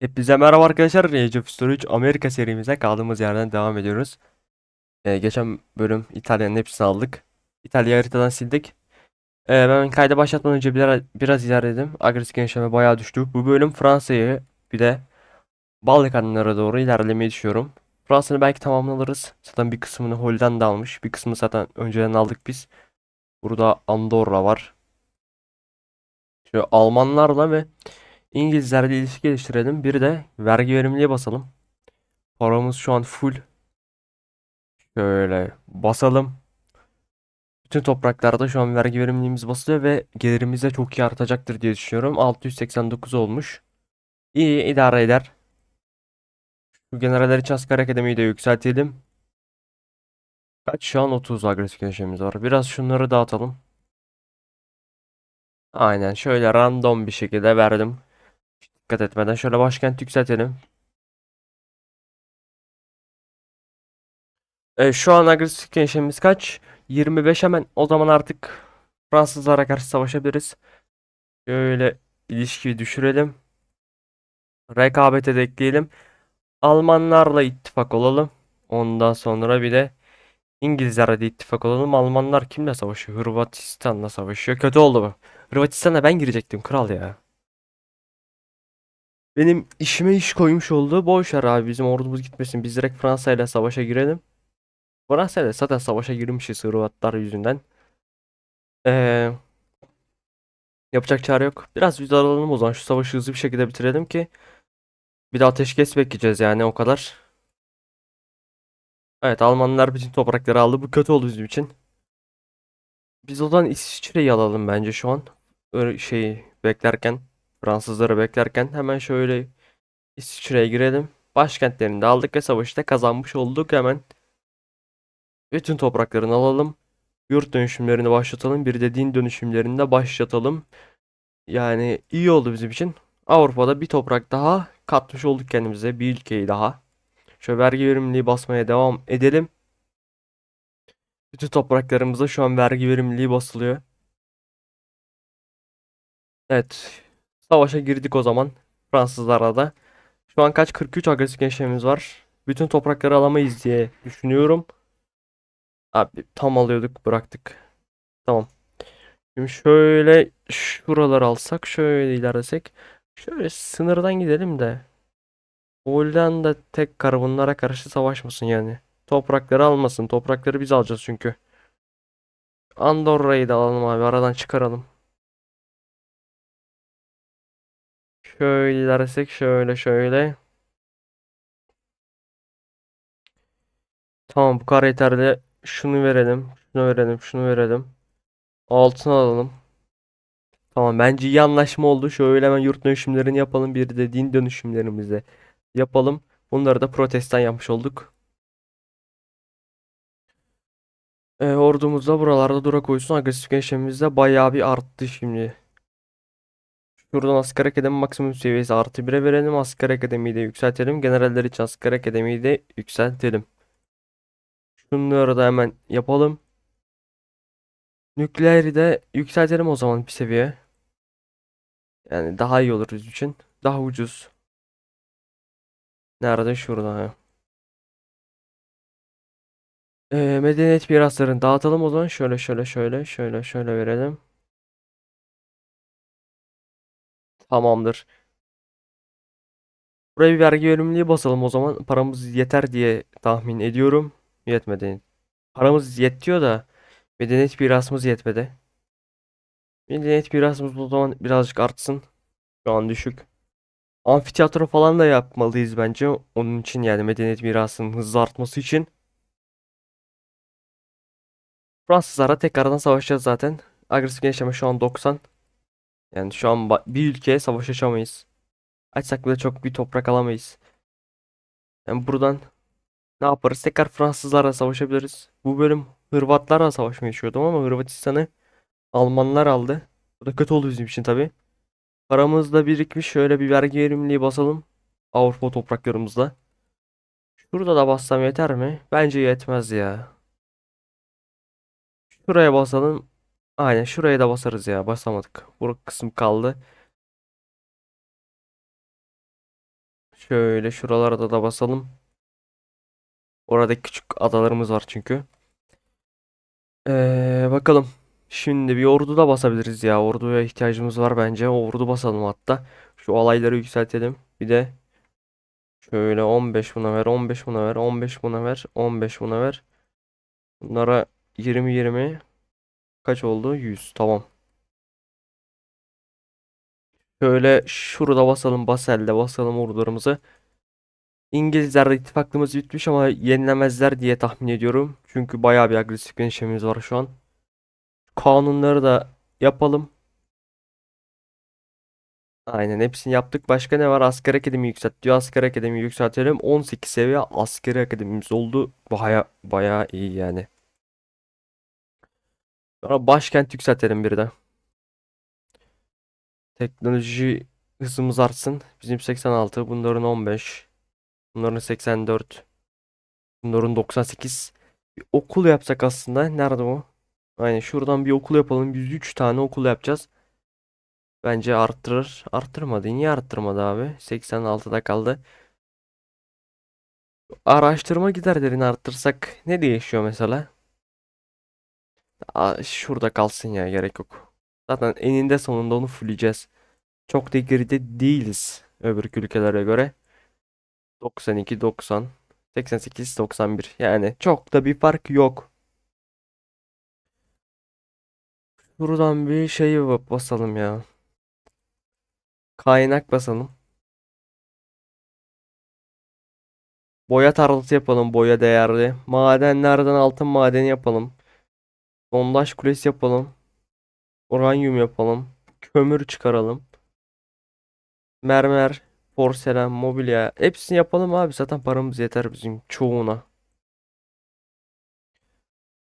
Hepinize merhaba arkadaşlar. Age of Story 3 Amerika serimize kaldığımız yerden devam ediyoruz. Ee, geçen bölüm İtalya'nın hepsini aldık. İtalya haritadan sildik. Ee, ben kayda başlatmadan önce biraz, biraz ilerledim. Agresif genişleme bayağı düştü. Bu bölüm Fransa'yı bir de Balkanlara doğru ilerlemeyi düşünüyorum. Fransa'nı belki tamamlarız. Zaten bir kısmını Hollanda almış. Bir kısmını zaten önceden aldık biz. Burada Andorra var. Şöyle Almanlarla ve İngilizlerle ilişki geliştirelim. Bir de vergi verimliliğe basalım. Paramız şu an full. Şöyle basalım. Bütün topraklarda şu an vergi verimliliğimiz basılıyor ve gelirimiz de çok iyi artacaktır diye düşünüyorum. 689 olmuş. İyi idare eder. Şu generaller için asker akademiyi de yükseltelim. Kaç şu an 30 agresif gençliğimiz var. Biraz şunları dağıtalım. Aynen şöyle random bir şekilde verdim. Dikkat etmeden şöyle başkent yükseltelim. E, şu an agresif gençliğimiz kaç? 25 hemen o zaman artık Fransızlara karşı savaşabiliriz. Şöyle ilişkiyi düşürelim. Rekabete de ekleyelim. Almanlarla ittifak olalım. Ondan sonra bir de İngilizlerle de ittifak olalım. Almanlar kimle savaşıyor? Hırvatistan'la savaşıyor. Kötü oldu bu. Hırvatistan'a ben girecektim kral ya. Benim işime iş koymuş oldu. Boş ver abi bizim ordumuz gitmesin. Biz direkt Fransa ile savaşa girelim. Fransa ile zaten savaşa girmişiz Hırvatlar yüzünden. Ee, yapacak çare yok. Biraz biz alalım o zaman. Şu savaşı hızlı bir şekilde bitirelim ki bir de ateşkes bekleyeceğiz yani o kadar. Evet Almanlar bütün toprakları aldı. Bu kötü oldu bizim için. Biz o zaman İsviçre'yi alalım bence şu an. Öyle şey beklerken Fransızları beklerken hemen şöyle İsviçre'ye girelim. Başkentlerini de aldık ve savaşı da kazanmış olduk hemen. Bütün topraklarını alalım. Yurt dönüşümlerini başlatalım. Bir de din dönüşümlerini de başlatalım. Yani iyi oldu bizim için. Avrupa'da bir toprak daha katmış olduk kendimize. Bir ülkeyi daha. Şöyle vergi verimliliği basmaya devam edelim. Bütün topraklarımızda şu an vergi verimliliği basılıyor. Evet. Savaşa girdik o zaman. Fransızlarla da. Şu an kaç? 43 agresif gençliğimiz var. Bütün toprakları alamayız diye düşünüyorum. Abi tam alıyorduk bıraktık. Tamam. Şimdi şöyle şuraları alsak şöyle ilerlesek. Şöyle sınırdan gidelim de. Hollanda tek bunlara karşı savaşmasın yani. Toprakları almasın. Toprakları biz alacağız çünkü. Andorra'yı da alalım abi. Aradan çıkaralım. Şöyle ilerlesek şöyle şöyle. Tamam bu kadar yeterli. Şunu verelim. Şunu verelim. Şunu verelim. Altın alalım. Tamam bence iyi anlaşma oldu. Şöyle hemen yurt dönüşümlerini yapalım. Bir de din dönüşümlerimizi yapalım. Bunları da protestan yapmış olduk. E, ordumuz da buralarda dura koysun. Agresif gençliğimiz de bayağı bir arttı şimdi. Şuradan asker akademi maksimum seviyesi artı 1'e verelim. Asker akademiyi de yükseltelim. Generaller için asker akademiyi de yükseltelim. Şunları da hemen yapalım. Nükleeri de yükseltelim o zaman bir seviye. Yani daha iyi olur bizim için. Daha ucuz. Nerede? Şurada. Ha. Ee, medeniyet miraslarını dağıtalım o zaman. Şöyle şöyle şöyle şöyle şöyle verelim. Tamamdır. Buraya bir vergi verimliliği basalım o zaman. Paramız yeter diye tahmin ediyorum. Yetmedi. Paramız yetiyor da medeniyet mirasımız yetmedi. Medeniyet mirasımız o zaman birazcık artsın. Şu an düşük. Amfiteyatro falan da yapmalıyız bence. Onun için yani medeniyet mirasının hızlı artması için. Fransızlara tekrardan savaşacağız zaten. Agresif genişleme şu an 90. Yani şu an bir ülkeye savaş açamayız. Açsak bile çok bir toprak alamayız. Yani buradan ne yaparız? Tekrar Fransızlarla savaşabiliriz. Bu bölüm Hırvatlarla savaşmayı düşünüyordum ama Hırvatistan'ı Almanlar aldı. Bu da kötü oldu bizim için tabii. Paramız da birikmiş. Şöyle bir vergi verimliliği basalım. Avrupa topraklarımızda. Şurada da bassam yeter mi? Bence yetmez ya. Şuraya basalım. Aynen şuraya da basarız ya. Basamadık. Bu kısım kaldı. Şöyle şuralarda da basalım. Orada küçük adalarımız var çünkü. Ee, bakalım. Şimdi bir ordu da basabiliriz ya. Orduya ihtiyacımız var bence. Ordu basalım hatta. Şu alayları yükseltelim. Bir de şöyle 15 buna ver, 15 buna ver, 15 buna ver, 15 buna ver. Bunlara 20 20 kaç oldu? 100. Tamam. Şöyle şurada basalım. Basel'de basalım ordularımızı. İngilizlerle ittifaklığımız bitmiş ama yenilemezler diye tahmin ediyorum. Çünkü bayağı bir agresif genişlememiz var şu an. Kanunları da yapalım. Aynen hepsini yaptık. Başka ne var? Asker akademi yükselt diyor. Asker akademi yükseltelim. 18 seviye askeri akademimiz oldu. Baya baya iyi yani. Sonra başkent yükseltelim bir de. Teknoloji hızımız artsın. Bizim 86, bunların 15, bunların 84, bunların 98. Bir okul yapsak aslında. Nerede o? Aynen şuradan bir okul yapalım. 103 tane okul yapacağız. Bence arttırır. Arttırmadı. Niye arttırmadı abi? 86'da kaldı. Araştırma giderlerini arttırsak ne değişiyor mesela? Şurada kalsın ya gerek yok. Zaten eninde sonunda onu fulleyeceğiz. Çok da geride değiliz öbür ülkelere göre. 92, 90, 88, 91. Yani çok da bir fark yok. Buradan bir şey basalım ya. Kaynak basalım. Boya tarlası yapalım. Boya değerli. Madenlerden altın madeni yapalım. Sondaj kulesi yapalım. Uranyum yapalım. Kömür çıkaralım. Mermer, porselen, mobilya. Hepsini yapalım abi. Zaten paramız yeter bizim çoğuna.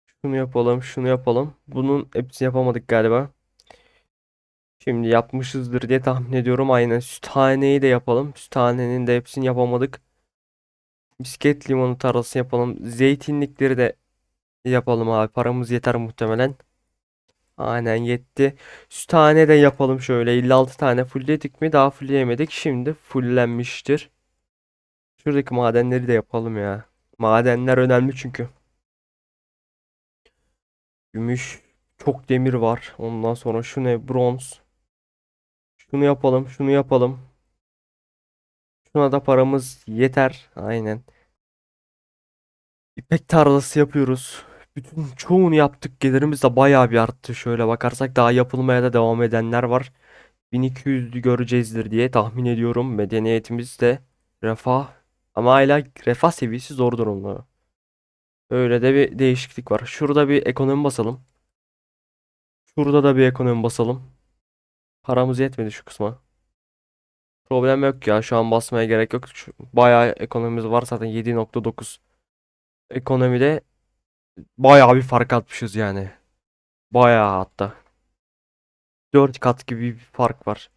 Şunu yapalım, şunu yapalım. Bunun hepsini yapamadık galiba. Şimdi yapmışızdır diye tahmin ediyorum. Aynen süthaneyi de yapalım. Süthanenin de hepsini yapamadık. Misket limonu tarlasını yapalım. Zeytinlikleri de yapalım abi. Paramız yeter muhtemelen. Aynen yetti. Süthane de yapalım şöyle. 56 tane fullledik mi? Daha fullleyemedik. Şimdi fulllenmiştir. Şuradaki madenleri de yapalım ya. Madenler önemli çünkü. Gümüş. Çok demir var. Ondan sonra şu ne? Bronz. Şunu yapalım. Şunu yapalım. Şuna da paramız yeter. Aynen. İpek tarlası yapıyoruz. Bütün çoğunu yaptık. Gelirimiz de bayağı bir arttı. Şöyle bakarsak daha yapılmaya da devam edenler var. 1200'lü göreceğizdir diye tahmin ediyorum. Medeniyetimiz de refah ama hala refah seviyesi zor durumda. Öyle de bir değişiklik var. Şurada bir ekonomi basalım. Şurada da bir ekonomi basalım. Paramız yetmedi şu kısma. Problem yok ya. Şu an basmaya gerek yok. Bayağı ekonomimiz var zaten 7.9. Ekonomide bayağı bir fark atmışız yani. Bayağı hatta. 4 kat gibi bir fark var.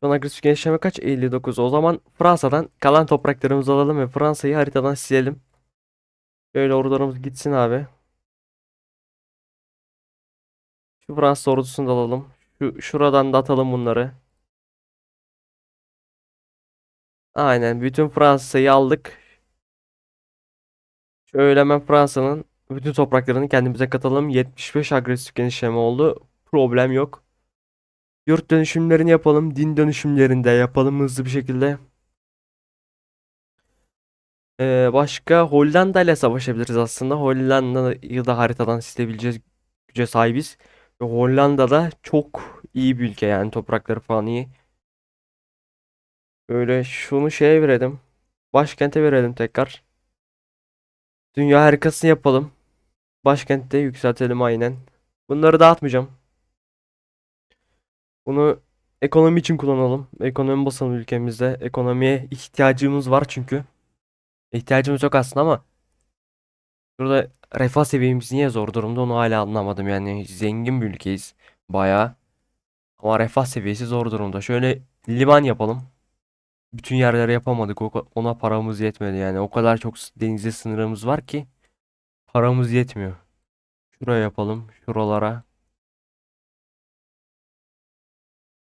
Şu an agresif genişleme kaç? 59. O zaman Fransa'dan kalan topraklarımızı alalım ve Fransa'yı haritadan silelim. Şöyle ordularımız gitsin abi. Şu Fransız ordusunu da alalım. Şu şuradan da atalım bunları. Aynen bütün Fransa'yı aldık. Şöyle hemen Fransa'nın bütün topraklarını kendimize katalım. 75 agresif genişleme oldu. Problem yok. Yurt dönüşümlerini yapalım. Din dönüşümlerini de yapalım hızlı bir şekilde. Ee, başka Hollanda ile savaşabiliriz aslında. Hollanda'yı da haritadan silebileceğiz güce sahibiz. Ve Hollanda da çok iyi bir ülke yani toprakları falan iyi. Böyle şunu şeye verelim. Başkente verelim tekrar. Dünya harikasını yapalım. Başkentte yükseltelim aynen. Bunları dağıtmayacağım. Bunu ekonomi için kullanalım. Ekonomi basalım ülkemizde. Ekonomiye ihtiyacımız var çünkü. İhtiyacımız yok aslında ama Burada refah seviyemiz niye zor durumda onu hala anlamadım. Yani zengin bir ülkeyiz bayağı. Ama refah seviyesi zor durumda. Şöyle liman yapalım. Bütün yerlere yapamadık. O- Ona paramız yetmedi yani. O kadar çok denize sınırımız var ki paramız yetmiyor. Şuraya yapalım. Şuralara.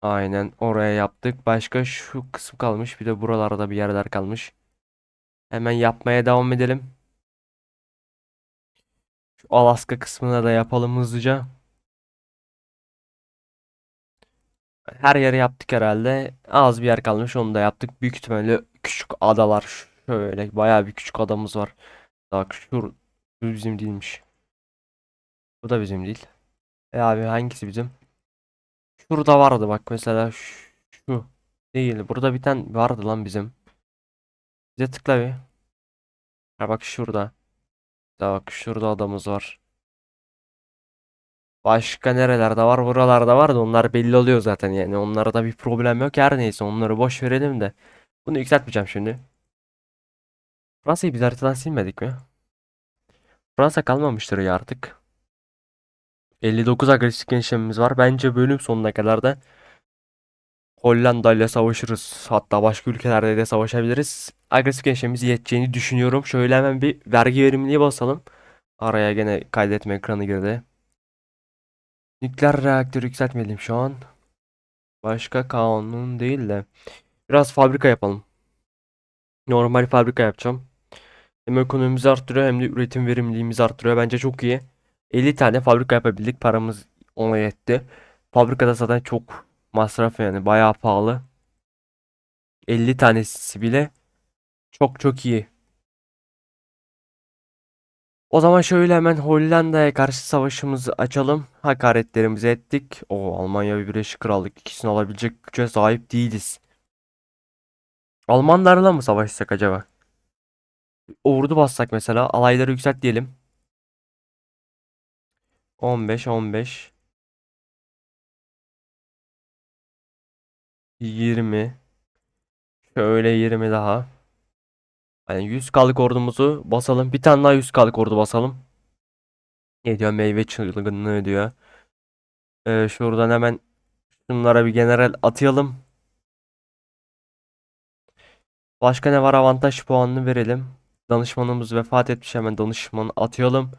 Aynen oraya yaptık. Başka şu kısım kalmış. Bir de buralarda bir yerler kalmış. Hemen yapmaya devam edelim. Şu Alaska kısmına da yapalım hızlıca. Her yeri yaptık herhalde. Az bir yer kalmış onu da yaptık. Büyük ihtimalle küçük adalar. Şöyle bayağı bir küçük adamız var. Bak şu, şu bizim değilmiş. Bu da bizim değil. E abi hangisi bizim? Şurada vardı bak mesela şu, şu değil. Burada bir tane vardı lan bizim. Bize tıkla bir. Ha bak şurada. Ya bak şurada adamız var. Başka nerelerde var? Buralarda var da onlar belli oluyor zaten yani. Onlarda bir problem yok. Her neyse onları boş verelim de. Bunu yükseltmeyeceğim şimdi. Fransa'yı biz haritadan silmedik mi? Fransa kalmamıştır ya artık. 59 agresif gençliğimiz var. Bence bölüm sonuna kadar da Hollanda ile savaşırız. Hatta başka ülkelerde de savaşabiliriz. Agresif gençliğimiz yeteceğini düşünüyorum. Şöyle hemen bir vergi verimliliği basalım. Araya gene kaydetme ekranı girdi. Nükleer reaktör yükseltmeyelim şu an. Başka kanun değil de. Biraz fabrika yapalım. Normal fabrika yapacağım. Hem ekonomimizi arttırıyor hem de üretim verimliliğimizi arttırıyor. Bence çok iyi. 50 tane fabrika yapabildik. Paramız ona yetti. Fabrikada zaten çok masraf yani bayağı pahalı. 50 tanesi bile çok çok iyi. O zaman şöyle hemen Hollanda'ya karşı savaşımızı açalım. Hakaretlerimizi ettik. O Almanya ve Birleşik Krallık ikisini alabilecek güce sahip değiliz. Almanlarla mı savaşsak acaba? Ordu bassak mesela alayları yükselt diyelim. 15 15 20 Şöyle 20 daha. Yani 100K'lık ordumuzu basalım. Bir tane daha 100K'lık ordu basalım. Ne diyor? Meyve çılgınlığı diyor. Ee, şuradan hemen şunlara bir general atayalım. Başka ne var? Avantaj puanını verelim. Danışmanımız vefat etmiş. Hemen danışmanı atayalım.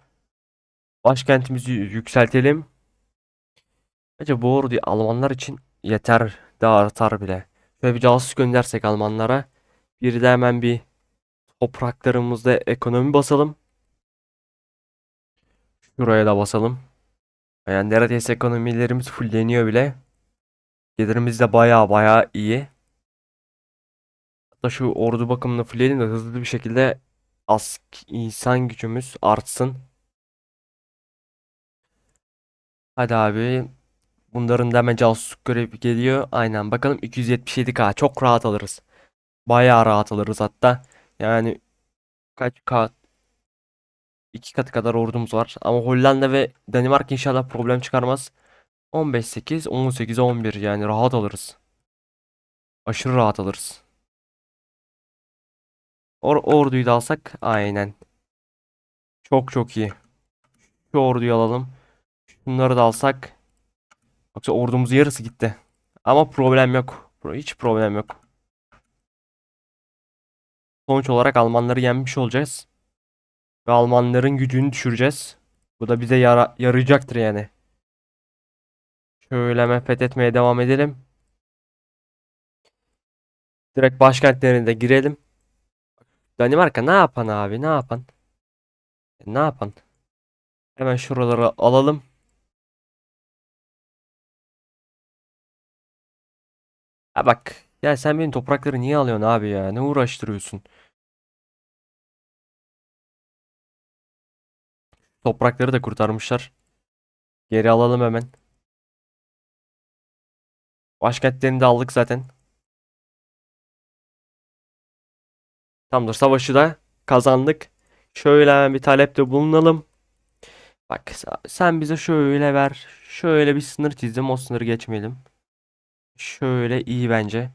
Başkentimizi yükseltelim. Bence bu ordu Almanlar için yeter. Daha artar bile. Şöyle bir casus göndersek Almanlara. Bir de hemen bir topraklarımızda ekonomi basalım. Şuraya da basalım. Yani neredeyse ekonomilerimiz fulleniyor bile. Gelirimiz de baya baya iyi. Hatta şu ordu bakımını fullleyelim de hızlı bir şekilde ask insan gücümüz artsın. Hadi abi. Bunların da hemen casusluk görevi geliyor. Aynen bakalım 277k çok rahat alırız. Bayağı rahat alırız hatta. Yani kaç kat 2 katı kadar ordumuz var. Ama Hollanda ve Danimarka inşallah problem çıkarmaz. 15 8 18 11 yani rahat alırız. Aşırı rahat alırız. Or orduyu da alsak aynen. Çok çok iyi. Şu orduyu alalım. Şunları da alsak. Yoksa ordumuzun yarısı gitti. Ama problem yok. Hiç problem yok. Sonuç olarak Almanları yenmiş olacağız. Ve Almanların gücünü düşüreceğiz. Bu da bize yara yarayacaktır yani. Şöyle hemen fethetmeye devam edelim. Direkt başkentlerine girelim. Danimarka ne yapan abi ne yapan? Ne yapan? Hemen şuraları alalım. Ha bak. Ya sen benim toprakları niye alıyorsun abi ya? Ne uğraştırıyorsun? Toprakları da kurtarmışlar. Geri alalım hemen. Başkentlerini de aldık zaten. Tamamdır. Savaşı da kazandık. Şöyle hemen bir talepte bulunalım. Bak sen bize şöyle ver. Şöyle bir sınır çizdim. O sınırı geçmeyelim. Şöyle iyi bence.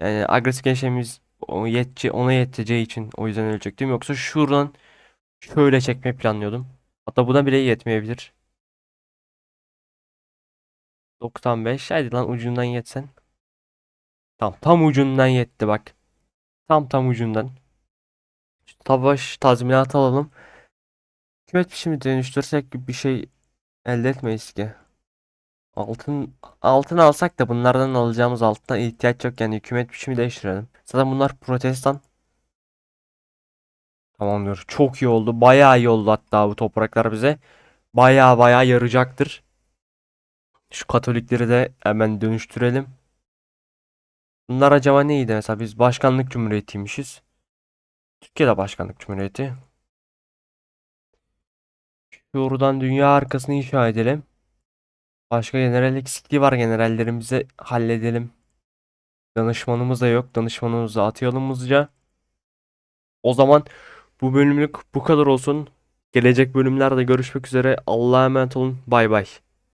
Yani agresif gençliğimiz yetçi, ona yeteceği için o yüzden ölecektim. Yoksa şuradan şöyle çekmeyi planlıyordum. Hatta buna bile yetmeyebilir. 95. Hadi lan ucundan yetsen. Tam tam ucundan yetti bak. Tam tam ucundan. Savaş tazminatı alalım. Hükümet biçimi dönüştürsek bir şey elde etmeyiz ki. Altın altın alsak da bunlardan alacağımız altına ihtiyaç yok yani hükümet biçimi değiştirelim. Zaten bunlar protestan. Tamamdır. Çok iyi oldu. Bayağı iyi oldu hatta bu topraklar bize. Bayağı bayağı yarayacaktır. Şu Katolikleri de hemen dönüştürelim. Bunlar acaba neydi? Mesela biz başkanlık cumhuriyetiymişiz. Türkiye'de başkanlık cumhuriyeti. Şuradan dünya arkasını inşa edelim. Başka general eksikliği var. Generallerimizi halledelim. Danışmanımız da yok. Danışmanımızı atayalım hızlıca. O zaman bu bölümlük bu kadar olsun. Gelecek bölümlerde görüşmek üzere. Allah'a emanet olun. Bay bay.